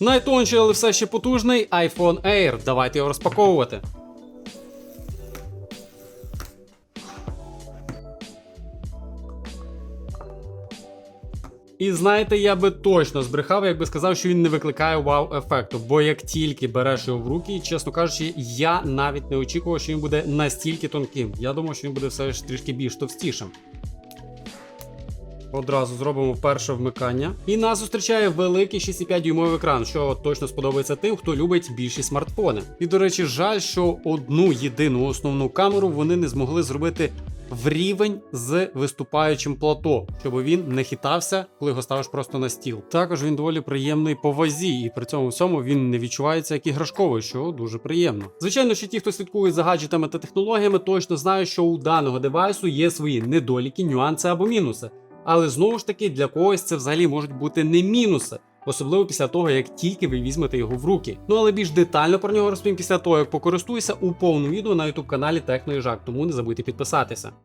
Найтонший, але все ще потужний iPhone Air. Давайте його розпаковувати. І знаєте, я би точно збрехав, якби сказав, що він не викликає вау-ефекту. Бо як тільки береш його в руки, чесно кажучи, я навіть не очікував, що він буде настільки тонким. Я думав, що він буде все ж трішки більш товстішим. Одразу зробимо перше вмикання. І нас зустрічає великий 6,5 дюймовий екран, що точно сподобається тим, хто любить більші смартфони. І до речі, жаль, що одну єдину основну камеру вони не змогли зробити в рівень з виступаючим плато, щоб він не хитався, коли його ставиш просто на стіл. Також він доволі приємний по вазі, і при цьому всьому він не відчувається як іграшковий, що дуже приємно. Звичайно, що ті, хто слідкує за гаджетами та технологіями, точно знають, що у даного девайсу є свої недоліки, нюанси або мінуси. Але знову ж таки для когось це взагалі можуть бути не мінуси. Особливо після того, як тільки ви візьмете його в руки. Ну але більш детально про нього розповім після того, як покористуюся у повному відео на youtube каналі Техноїжак, тому не забудьте підписатися.